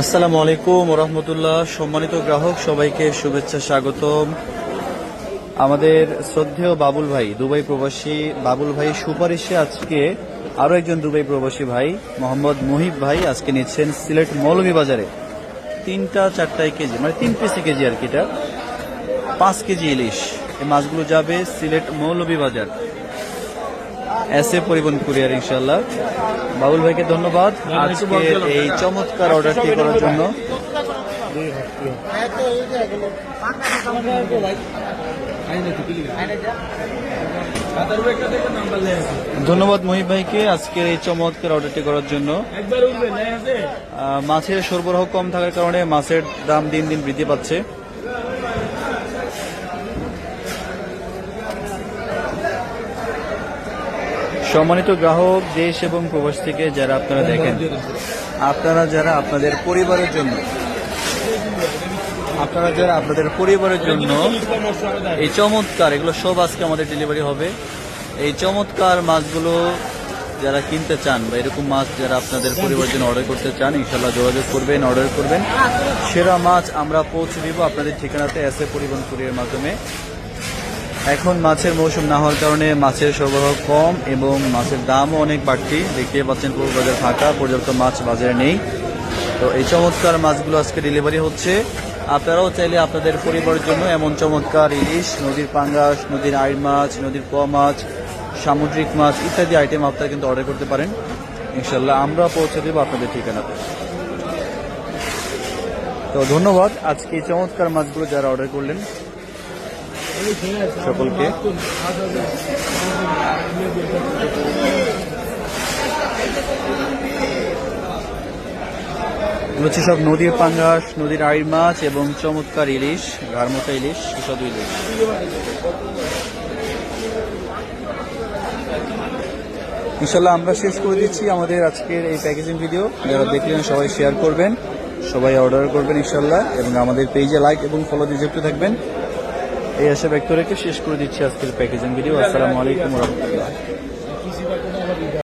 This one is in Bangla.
আসসালামু আলাইকুম রহমতুল্লাহ। সম্মানিত গ্রাহক, সবাইকে শুভেচ্ছা স্বাগতম। আমাদের শ্রদ্ধেয় বাবুল ভাই, দুবাই প্রবাসী বাবুল ভাই সুপারিশে আজকে আরও একজন দুবাই প্রবাসী ভাই, মোহাম্মদ মুহিব ভাই, আজকে নিচ্ছেন সিলেট মৌলভীবাজারে। তিনটা চারটায় কেজি মানে তিন পিসে কেজি আর কি এটা। পাঁচ কেজি ইলিশ। এই মাছগুলো যাবে সিলেট মৌলভীবাজার। এসে পরিবহন কুরিয়ার ইনশাল্লাহ বাবুল ভাইকে ধন্যবাদ। আজকে এই চমৎকার অর্ডারটি করার জন্য। ধন্যবাদ মহিব ভাইকে আজকের এই চমৎকার অর্ডারটি করার জন্য। মাছের সরবরাহ কম থাকার কারণে মাছের দাম দিন দিন বৃদ্ধি পাচ্ছে। সম্মানিত গ্রাহক, দেশ এবং প্রবাস থেকে যারা আপনারা দেখেন, আপনারা যারা আপনাদের পরিবারের জন্য, আপনারা যারা আপনাদের পরিবারের জন্য এই চমৎকার, এগুলো সব আজকে আমাদের ডেলিভারি হবে। এই চমৎকার মাছগুলো যারা কিনতে চান বা এরকম মাছ যারা আপনাদের পরিবারের জন্য অর্ডার করতে চান ইনশাল্লাহ যোগাযোগ করবেন অর্ডার করবেন। সেরা মাছ আমরা পৌঁছে দিব আপনাদের ঠিকানাতে এসে পরিবহন কুরিয়ার মাধ্যমে। এখন মাছের মৌসুম না হওয়ার কারণে মাছের সরবরাহ কম এবং মাছের দামও অনেক বাড়তি। দেখতে পাচ্ছেন পুরো বাজার ফাঁকা, পর্যাপ্ত মাছ বাজারে নেই। তো এই চমৎকার মাছগুলো আজকে ডেলিভারি হচ্ছে। আপনারাও চাইলে আপনাদের পরিবারের জন্য এমন চমৎকার ইলিশ, নদীর পাঙ্গাস, নদীর আইর মাছ, নদীর ক মাছ, সামুদ্রিক মাছ ইত্যাদি আইটেম আপনারা কিন্তু অর্ডার করতে পারেন। ইনশাল্লাহ আমরা পৌঁছে দেবো আপনাদের ঠিকানাতে। তো ধন্যবাদ। আজকে চমৎকার মাছগুলো যারা অর্ডার করলেন সকলকে। হচ্ছে সব নদীর পাঙ্গাস, নদীর আইর মাছ এবং চমৎকার ইলিশ গারমোটা ইলিশ, সুস্বাদু ইলিশ। ইনশাল্লাহ আমরা শেষ করে দিচ্ছি আমাদের আজকের এই প্যাকেজিং ভিডিও যারা দেখলেন সবাই শেয়ার করবেন, সবাই অর্ডার করবেন ইনশাল্লাহ। এবং আমাদের পেজে লাইক এবং ফলো দিয়ে যুক্ত থাকবেন। এই আশা ব্যক্ত রেখে শেষ করে দিচ্ছি আজকের প্যাকেজিং ভিডিও আসসালামু আলাইকুম রহমতুল্লাহ।